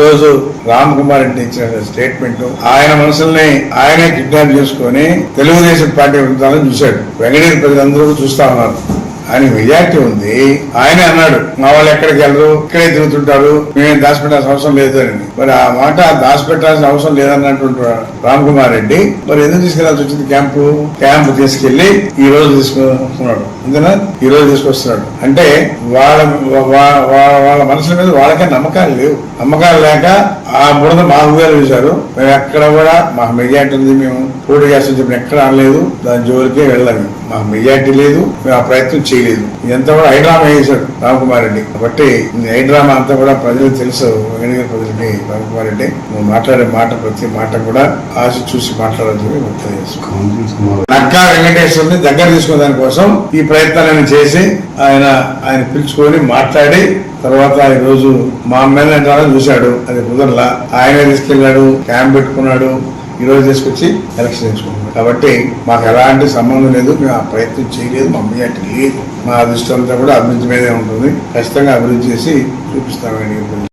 రోజు రామ్ కుమార్ రెడ్డి ఇచ్చిన స్టేట్మెంట్. ఆయన మనసుల్ని ఆయనే కిడ్నాప్ చేసుకుని తెలుగుదేశం పార్టీ ఉంటుందని చూశాడు. వెంకటేశ్వర ప్రజలందరూ చూస్తా ఉన్నారు. ఆయన మెజార్టీ ఉంది. ఆయనే అన్నాడు మా వాళ్ళు ఎక్కడికి వెళ్ళరు? ఇక్కడే తిరుగుతుంటారు. మేము దాచిపెట్టాల్సిన అవసరం లేదు అని. మరి ఆ మాట దాచిపెట్టాల్సిన అవసరం లేదన్నటువంటి రామ్ కుమార్ రెడ్డి మరి ఎందుకు తీసుకెళ్ళాల్సి వచ్చింది క్యాంపు? క్యాంపు తీసుకెళ్ళి ఈ రోజు తీసుకున్నాడు అంతేనా ఈ రోజు తీసుకొస్తున్నాడు. అంటే వాళ్ళ వాళ్ళ మనసుల మీద వాళ్ళకే నమ్మకాలు లేవు. నమ్మకాలు లేక ఆ బురద మా గారు చూశారు మేము ఎక్కడ కూడా మాకు మెజార్టీ ఉంది మేము పోటీ చేస్తాం చెప్పిన ఎక్కడ అనలేదు. దాని జోలికే వెళ్ళాము మాకు మెజార్టీ లేదు. మేము ఆ ప్రయత్నం చేయలేదు. ఇదంతా కూడా హైడ్రామా వేశాడు రామకుమార్ రెడ్డి. కాబట్టి హైడ్రామా అంతా కూడా ప్రజలకు తెలుసు. వెంకటగిరి ప్రజలకి రామకుమార్ రెడ్డి. నువ్వు మాట్లాడే మాట ప్రతి మాట కూడా ఆశ చూసి మాట్లాడాలని చెప్పి చేస్తున్నాను నక్కా వెంకటేశ్వరుని దగ్గర తీసుకునే దానికోసం ఈ ప్రయత్నాలను చేసి ఆయన ఆయన పిలుచుకొని మాట్లాడి తర్వాత ఈ రోజు మా అంటారని చూశాడు. అది కుదరలా. ఆయనే తీసుకెళ్ళాడు క్యాంప్ పెట్టుకున్నాడు. ఈరోజు తీసుకొచ్చి ఎలక్షన్ తెచ్చుకున్నాడు కాబట్టి మాకు ఎలాంటి సంబంధం లేదు మేము ఆ ప్రయత్నం చేయలేదు మా అమ్మాయి లేదు మా అదృష్టంతో కూడా అభివృద్ధి మీదే ఉంటుంది. ఖచ్చితంగా అభివృద్ధి చేసి చూపిస్తామని